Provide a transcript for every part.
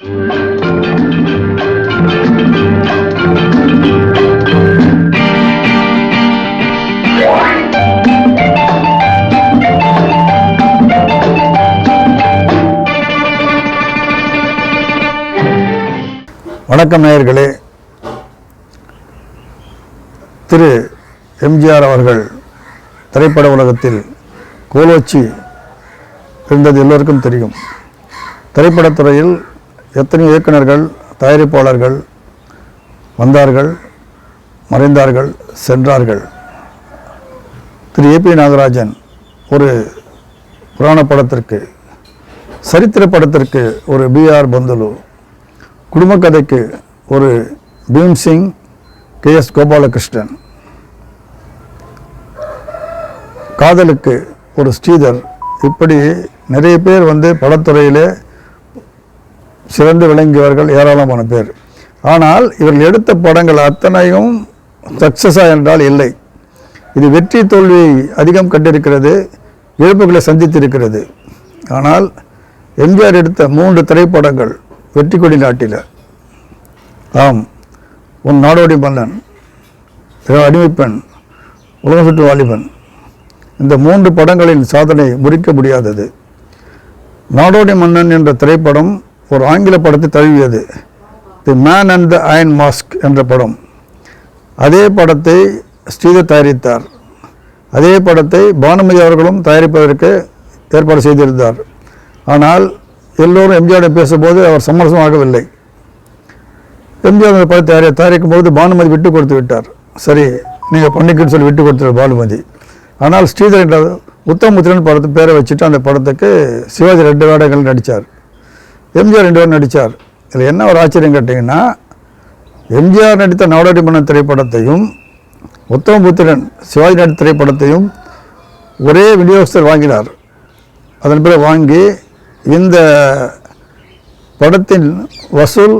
வணக்கம் நேயர்களே. திரு எம்ஜிஆர் அவர்கள் திரைப்பட உலகத்தில் கோலோச்சி இருந்தது எல்லோருக்கும் தெரியும். திரைப்படத்துறையில் எத்தனை இயக்குனர்கள் தயாரிப்பாளர்கள் வந்தார்கள் மறைந்தார்கள் சென்றார்கள்? திரு. ஏ. பி. நாகராஜன் ஒரு புராண படத்திற்கு சரித்திர படத்திற்கு ஒரு பிஆர் பந்துலு குடும்ப கதைக்கு ஒரு பீம்சிங் கே. எஸ். கோபாலகிருஷ்ணன் காதலுக்கு ஒரு ஸ்ரீதர் இப்படி நிறைய பேர் வந்து படத்துறையிலே சிறந்து விளங்கியவர்கள் ஏராளமான பேர். ஆனால் இவர்கள் எடுத்த படங்கள் அத்தனையும் சக்சஸா என்றால் இல்லை. இது வெற்றி தோல்வியை அதிகம் கண்டிருக்கிறது இழப்புகளை சந்தித்திருக்கிறது. ஆனால் எம்ஜிஆர் எடுத்த மூன்று திரைப்படங்கள் வெற்றி கொடி நாட்டில். ஆம் உன் நாடோடி மன்னன் அடிமைப்பெண் உலகம் சுற்று வாலிபன். இந்த மூன்று படங்களின் சாதனை முறிக்க முடியாதது. நாடோடி மன்னன் என்ற திரைப்படம் ஒரு ஆங்கில படத்தை தழுவியது. The man and the iron mask என்ற படம். அதே படத்தை ஸ்ரீதர் தயாரித்தார். அதே படத்தை பானுமதி அவர்களும் தயாரிப்பதற்கு ஏற்பாடு செய்திருந்தார். ஆனால் எல்லோரும் எம்ஜிஆரிடம் பேசும்போது அவர் சமரசமாகவில்லை எம்ஜிஆர் அந்த படத்தை தயாரி தயாரிக்கும் போது பானுமதி விட்டு கொடுத்து விட்டார். சரி நீங்கள் பண்ணிக்கன்னு சொல்லி விட்டு கொடுத்தார் பானுமதி. ஆனால் ஸ்ரீதர் என்ற உத்தமபுத்திரன் படத்தை பேரை வச்சுட்டு அந்த படத்துக்கு சிவாஜி ரெண்டு வேடங்கள் நடித்தார் எம்ஜிஆர் ரெண்டு பேரும் நடித்தார் இதில் என்ன ஒரு ஆச்சரியம் கேட்டிங்கன்னா எம்ஜிஆர் நடித்த நாடோடி மன்னர் திரைப்படத்தையும் உத்தமபுத்திரன் சிவாஜி நடித்த திரைப்படத்தையும் ஒரே விநியோகஸ்தர் வாங்கினார். அதன் பிறகு வாங்கி இந்த படத்தின் வசூல்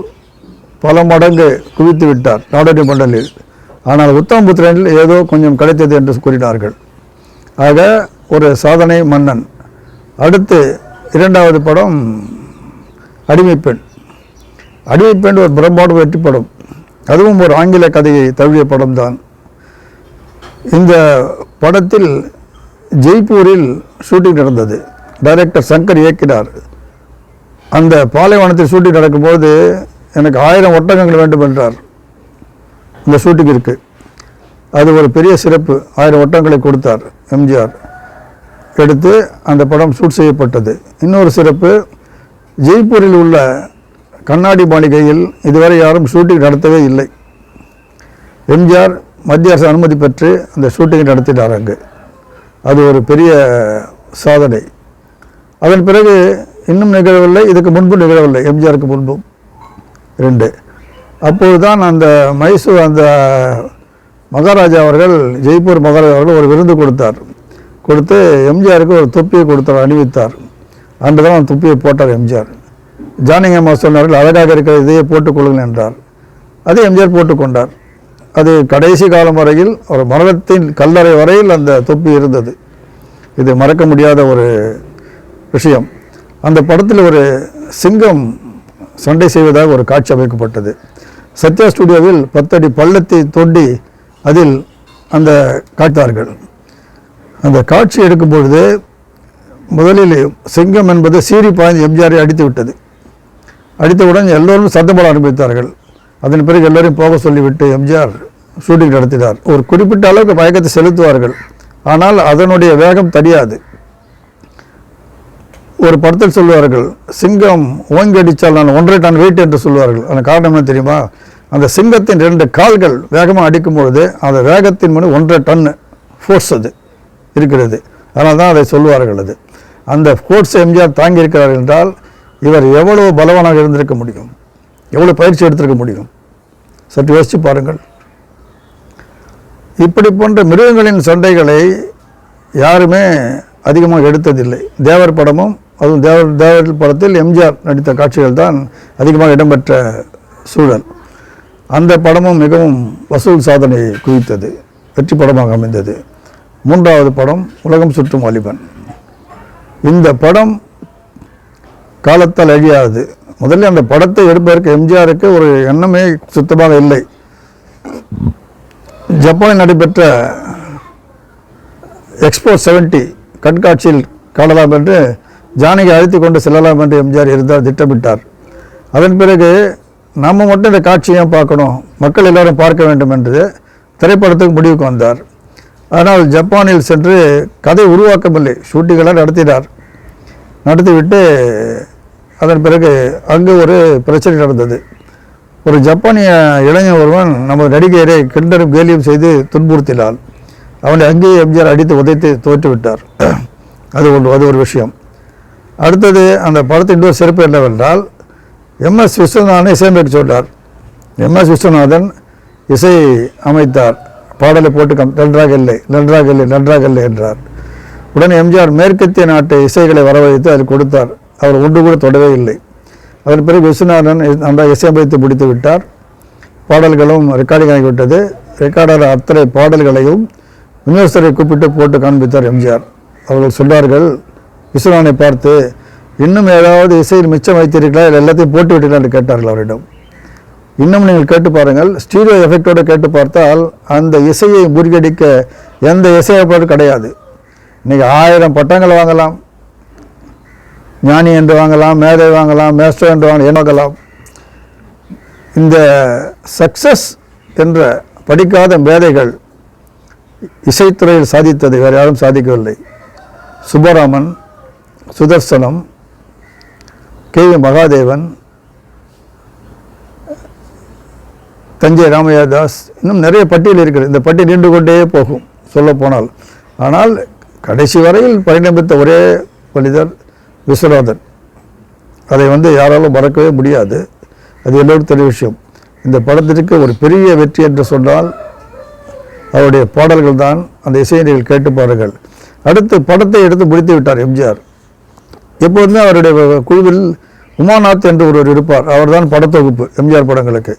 பல மடங்கு குவித்து விட்டார் நாடோடி மண்டலில் ஆனால் உத்தமபுத்திரனில் ஏதோ கொஞ்சம் கிடைத்தது என்று கூறினார்கள். ஆக ஒரு சாதனை மன்னன். அடுத்து இரண்டாவது படம் அடிமைப்பெண் அடிமைப்பெண் ஒரு பிரம்மாண்ட வெற்றி படம் அதுவும் ஒரு ஆங்கில கதையை தழுவிய படம்தான். இந்த படத்தில் ஜெய்ப்பூரில் ஷூட்டிங் நடந்தது. டைரக்டர் சங்கர் இயக்கினார். அந்த பாலைவனத்தில் ஷூட்டிங் நடக்கும்போது எனக்கு ஆயிரம் ஒட்டகங்கள் வேண்டும் என்றார். இந்த இருக்குது அது ஒரு பெரிய சிறப்பு. ஆயிரம் ஒட்டகங்களை கொடுத்தார் எம்ஜிஆர். எடுத்து அந்த படம் ஷூட் செய்யப்பட்டது. இன்னொரு சிறப்பு ஜெய்ப்பூரில் உள்ள கண்ணாடி மாளிகையில் இதுவரை யாரும் ஷூட்டிங் நடத்தவே இல்லை. எம்ஜிஆர் மத்திய அரசு அனுமதி பெற்று அந்த ஷூட்டிங் நடத்தினார் அங்கு. அது ஒரு பெரிய சாதனை. அதன் பிறகு இன்னும் நிகழவில்லை இதுக்கு முன்பு நிகழவில்லை எம்ஜிஆருக்கு முன்பும் ரெண்டு. அப்போதுதான் அந்த மைசூர் அந்த மகாராஜா அவர்கள் ஜெய்ப்பூர் மகாராஜா அவர்கள் ஒரு விருந்து கொடுத்தார். கொடுத்து எம்ஜிஆருக்கு ஒரு தொப்பியை கொடுத்தார் அணிவித்தார். அன்று தான் துப்பியை தொப்பியை போட்டார் எம்ஜிஆர். ஜானகி அம்மா சொன்னார்கள் அழகாக இருக்கிற இதையே போட்டுக்கொள்ளுங்கள் என்றார். அதை எம்ஜிஆர் போட்டுக்கொண்டார் அது கடைசி காலம் வரையில் ஒரு மரணத்தின் கல்லறை வரையில் அந்த தொப்பி இருந்தது. இது மறக்க முடியாத ஒரு விஷயம். அந்த படத்தில் ஒரு சிங்கம் சண்டை செய்வதாக ஒரு காட்சி அமைக்கப்பட்டது. சத்யா ஸ்டுடியோவில் பத்தடி பள்ளத்தை தோண்டி அதில் அந்த காட்டார்கள் அந்த காட்சி எடுக்கும் பொழுது முதலில் சிங்கம் என்பது சீறி பாய்ந்து எம்ஜிஆரை அடித்து விட்டது. அடித்தவுடன் எல்லோரும் சத்தம் போட ஆரம்பித்தார்கள். அதன் பிறகு எல்லோரையும் போக சொல்லிவிட்டு எம்ஜிஆர் ஷூட்டிங் நடத்தினார். ஒரு குறிப்பிட்ட அளவுக்கு மயக்கத்தை செலுத்துவார்கள். ஆனால் அதனுடைய வேகம் தெரியாது ஒரு படத்தில் சொல்லுவார்கள் சிங்கம் ஓங்கி அடித்தால் நான் ஒன்றரை டன் வெயிட் என்று சொல்லுவார்கள். அந்த காரணம் என்ன தெரியுமா? அந்த சிங்கத்தின் ரெண்டு கால்கள் வேகமாக அடிக்கும் பொழுது அந்த வேகத்தின் முன் ஒன்றரை டன் ஃபோர்ஸ் அது இருக்கிறது. அதனால் தான் அதை சொல்லுவார்கள் அது. அந்த கோட்ஸ் எம்ஜிஆர் தாங்கியிருக்கிறார் என்றால் இவர் எவ்வளவு பலவானாக இருந்திருக்க முடியும்? எவ்வளோ பயிற்சி எடுத்திருக்க முடியும்? சற்று யோசித்து பாருங்கள். இப்படி போன்ற மிருகங்களின் சண்டைகளை யாருமே அதிகமாக எடுத்ததில்லை. தேவர் படமும் அதுவும் தேவர் தேவர் படத்தில் எம்ஜிஆர் நடித்த காட்சிகள் தான் அதிகமாக இடம்பெற்ற சூழல். அந்த படமும் மிகவும் வசூல் சாதனை குவித்தது வெற்றி படமாக அமைந்தது. மூன்றாவது படம் உலகம் சுற்றும் வாலிபன். இந்த படம் காலத்தால் அழியாது. முதல்ல அந்த படத்தை எடுப்பதற்கு எம்ஜிஆருக்கு ஒரு எண்ணமே சுத்தமாக இல்லை. ஜப்பானில் நடைபெற்ற எக்ஸ்போ 70 கண்காட்சியில் காணலாம் என்று ஜானகி அழைத்து கொண்டு செல்லலாம் என்று எம்ஜிஆர் இருந்தார் திட்டமிட்டார். அதன் பிறகு நம்ம மட்டும் இந்த காட்சியும் பார்க்கணும். மக்கள் எல்லாரும் பார்க்க வேண்டும் என்று திரைப்படத்துக்கு முடிவுக்கு வந்தார். ஆனால் ஜப்பானில் சென்று கதை உருவாக்கவில்லை. ஷூட்டிங்கெல்லாம் நடத்தினார். நடத்திவிட்டு அதன் பிறகு அங்கு ஒரு பிரச்சனை நடந்தது. ஒரு ஜப்பானிய இளைஞன் ஒருவன் நமது நடிகரை கிண்டரும் கேலியும் செய்து துன்புறுத்தினாள் அவனை அங்கேயே எம்ஜிஆர் அடித்து உதைத்து தோற்றுவிட்டார். அது ஒன்று அது ஒரு விஷயம். அடுத்தது அந்த படத்தின் இன்னொரு சிறப்பு என்னவென்றால் எம்எஸ் விஸ்வநாதனை இசையமைக்க சொன்னார். எம்எஸ் விஸ்வநாதன் இசை அமைத்தார். பாடலை போட்டு கம் நன்றாக இல்லை நன்றாக இல்லை நன்றாக இல்லை என்றார். உடனே எம்ஜிஆர் மேற்கத்திய நாட்டு இசைகளை வரவழைத்து அதில் கொடுத்தார். அவர் ஒன்று கூட தொடவே இல்லை. அதன் பிறகு விஸ்வநாதன் அந்த இசையமைத்து முடித்து விட்டார். பாடல்களும் ரெக்கார்டிங் ஆகிவிட்டது. ரெக்கார்டர் அத்தனை பாடல்களையும் விநியோகஸ்தரை கூப்பிட்டு போட்டு காண்பித்தார் எம்ஜிஆர் அவர்கள் சொன்னார்கள் விஸ்வநாதனை பார்த்து இன்னும் ஏதாவது இசையில் மிச்சம் வைத்தீர்களா எல்லாத்தையும் போட்டு விட்டீர்களா? என்று கேட்டார்கள் அவரிடம். இன்னும் நீங்கள் கேட்டு பாருங்கள். ஸ்டீரியோ எஃபெக்டோடு கேட்டு பார்த்தால் அந்த இசையை முறியடிக்க எந்த இசையப்பாடு கிடையாது. இன்றைக்கி ஆயிரம் பட்டங்கள் வாங்கலாம். ஞானி என்று வாங்கலாம் மேதை வாங்கலாம் மேஸ்டர் என்று வாங்கலாம் என்ன வாங்கலாம். இந்த சக்சஸ் என்ற படிக்காத மேதைகள் இசைத்துறையில் சாதித்ததை வேறு யாரும் சாதிக்கவில்லை. சுப்பராமன் சுதர்சனம் கே மகாதேவன் தஞ்சை ராமையா தாஸ் இன்னும் நிறைய பட்டியல் இருக்கிறது இந்த பட்டியல் நீண்டு கொண்டே போகும் சொல்லப்போனால் ஆனால் கடைசி வரையில் பரிணமித்த ஒரே மனிதர் விஸ்வநாதன். அதை வந்து யாராலும் மறக்கவே முடியாது. அது எல்லோரும் தெரிய விஷயம். இந்த படத்திற்கு ஒரு பெரிய வெற்றி என்று சொன்னால் அவருடைய பாடல்கள் தான் அந்த இசையை நீங்கள் கேட்டு பாருங்கள். அடுத்து படத்தை எடுத்து முடித்து விட்டார் எம்ஜிஆர். எப்போதுமே அவருடைய குழுவில் உமாநாத் என்று ஒருவர் இருப்பார். அவர்தான் படத்தொகுப்பு எம்ஜிஆர் படங்களுக்கு.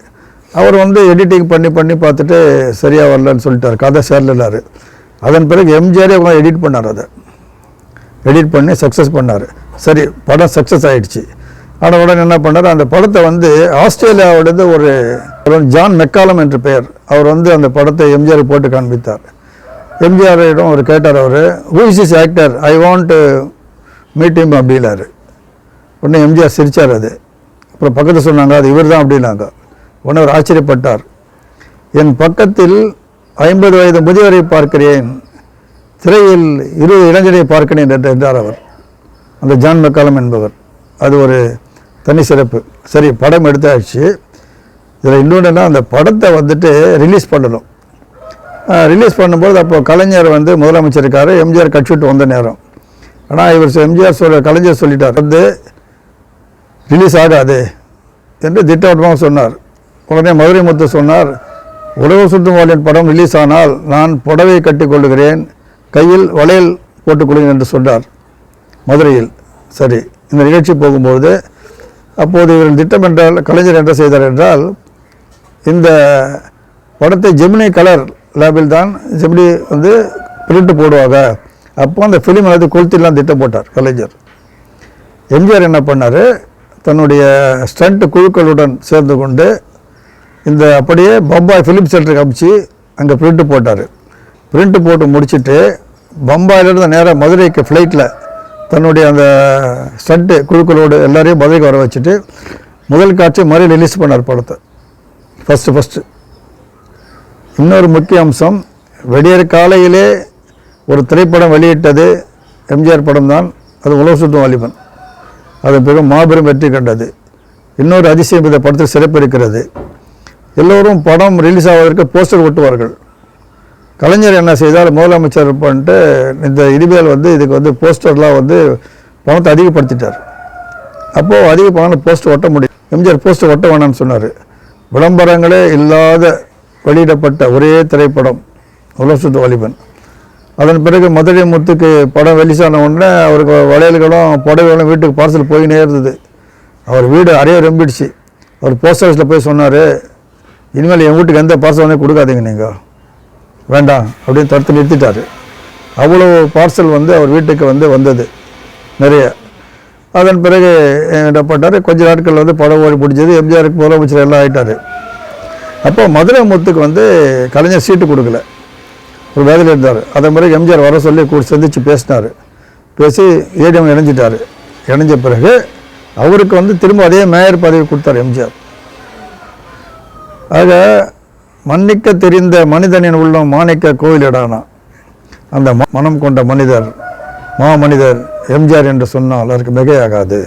அவர் வந்து எடிட்டிங் பண்ணி பண்ணி பார்த்துட்டு சரியாக வரலன்னு சொல்லிட்டார். கதை சேரலாரு அதன் பிறகு எம்ஜிஆரே அவங்க எடிட் பண்ணார் அதை. எடிட் பண்ணி சக்ஸஸ் பண்ணார். சரி படம் சக்ஸஸ் ஆகிடுச்சு ஆனால் உடனே என்ன பண்ணார்? அந்த படத்தை வந்து ஆஸ்திரேலியாவோடது ஒரு ஜான் மெக்காலம் என்று பெயர். அவர் வந்து அந்த படத்தை எம்ஜிஆர் போட்டு காண்பித்தார். எம்ஜிஆரிடம் அவர் கேட்டார் அவர் who is is actor I want meeting அப்படின்னாரு. உடனே எம்ஜிஆர் சிரிச்சார் அது. அப்புறம் பக்கத்தில் சொன்னாங்க அது இவர் தான் அப்படின்னாங்க. உணவர் ஆச்சரியப்பட்டார். என் பக்கத்தில் ஐம்பது வயது முதியவரை பார்க்கிறேன். திரையில் இருபது இளைஞரை பார்க்கிறேன் என்றார் அவர். அந்த ஜான் மெக்காலம் என்பவர். அது ஒரு தனி சிறப்பு. சரி படம் எடுத்தாச்சு. இதில் இன்னொன்றுனா அந்த படத்தை வந்துட்டு ரிலீஸ் பண்ணணும். ரிலீஸ் பண்ணும்போது அப்போ கலைஞர் வந்து முதலமைச்சருக்கார் எம்ஜிஆர் கட்சி விட்டு வந்த நேரம். ஆனால் இவர் எம்ஜிஆர் சொல்ல கலைஞர் சொல்லிட்டார். வந்து ரிலீஸ் ஆகாது என்று திட்டவட்டமாக சொன்னார். உடனே மதுரை முத்து சொன்னார் உழவு சுற்றும் வாலின் படம் ரிலீஸ் ஆனால் நான் புடவை கட்டிக்கொள்கிறேன் கையில் வளையல் போட்டுக் என்று சொன்னார் மதுரையில். சரி இந்த நிகழ்ச்சி போகும்போது அப்போது இவரின் திட்டம் என்றால் கலைஞர் என்ன செய்தார் என்றால் இந்த படத்தை ஜெமினி கலர் லேபில் தான் ஜெமினி வந்து பிரிண்ட் போடுவாங்க. அப்போ அந்த ஃபிலிம் வந்து கொளுத்திலாம் திட்டம் போட்டார் கலைஞர். எம்ஜிஆர் என்ன பண்ணார்? தன்னுடைய ஸ்டண்ட் குழுக்களுடன் சேர்ந்து கொண்டு இந்த அப்படியே பம்பாய் ஃபிலிம் சென்டருக்கு அமிச்சு அங்கே பிரிண்ட்டு போட்டார். பிரிண்ட்டு போட்டு முடிச்சிட்டு பம்பாயிலிருந்து நேராக மதுரைக்கு ஃப்ளைட்டில் தன்னுடைய அந்த ஸ்டண்ட்டு குழுக்களோடு எல்லாரையும் மதுரைக்கு வர வச்சுட்டு முதல் காட்சி மறுபடியும் ரிலீஸ் பண்ணார் படத்தை. ஃபஸ்ட்டு ஃபஸ்ட்டு இன்னொரு முக்கிய அம்சம் வெடியர் காலையிலே ஒரு திரைப்படம் வெளியிட்டது எம்ஜிஆர் படம் தான் அது உலக சுற்றும் வாலிபன் அது பிறகு மாபெரும் வெற்றி கண்டது. இன்னொரு அதிசயம் இந்த படத்தில் சிறப்பு இருக்கிறது. எல்லோரும் படம் ரிலீஸ் ஆவதற்கு போஸ்டர் ஒட்டுவார்கள். கலைஞர் என்ன செய்தார்? முதலமைச்சர் பண்ணிட்டு இந்த இனிமேல் வந்து இதுக்கு வந்து போஸ்டர்லாம் வந்து பணத்தை அதிகப்படுத்திட்டார். அப்போது அதிக பணம் போஸ்டர் ஒட்ட முடியும் எம்ஜிஆர் போஸ்டர் ஒட்ட வேணாம்னு சொன்னார். விளம்பரங்களே இல்லாத வெளியிடப்பட்ட ஒரே திரைப்படம் உலசுத்து வாலிபன். அதன் பிறகு மதுரை முத்துக்கு படம் வெளிசான உடனே அவருக்கு வளையல்களும் புடவைகளும் வீட்டுக்கு பார்சல் போயினே இருந்தது. அவர் வீடு அறைய ரொம்பிடுச்சு அவர் போஸ்ட் ஆஃபீஸில் போய் சொன்னார் இனிமேல் என் வீட்டுக்கு எந்த பார்சல் வந்து கொடுக்காதீங்க நீங்கள் வேண்டாம் அப்படின்னு தடுத்து நிறுத்திட்டார். அவ்வளோ பார்சல் வந்து அவர் வீட்டுக்கு வந்து வந்தது நிறைய. அதன் பிறகு இடப்பட்டார் கொஞ்ச நாட்கள் வந்து படம் ஓடி பிடிச்சது. எம்ஜிஆருக்கு முதலமைச்சர் எல்லாம் ஆகிட்டார் அப்போ மதுரை முத்துக்கு வந்து கலைஞர் சீட்டு கொடுக்கல. ஒரு வேலையில் இருந்தார் அதன் பிறகு எம்ஜிஆர் வர சொல்லி கூட சந்தித்து பேசினார். பேசி ஏடிஎம் இணைஞ்சிட்டார். இணைஞ்ச பிறகு அவருக்கு வந்து திரும்ப அதே மேயர் பதவி கொடுத்தார் எம்ஜிஆர். ஆக மன்னிக்க தெரிந்த மனிதனின் உள்ளம் மாணிக்க கோயிலிடானா? அந்த மனம் கொண்ட மனிதர் மாமனிதர் எம்ஜிஆர் என்று சொன்னால் அதற்கு மிகையாகாது.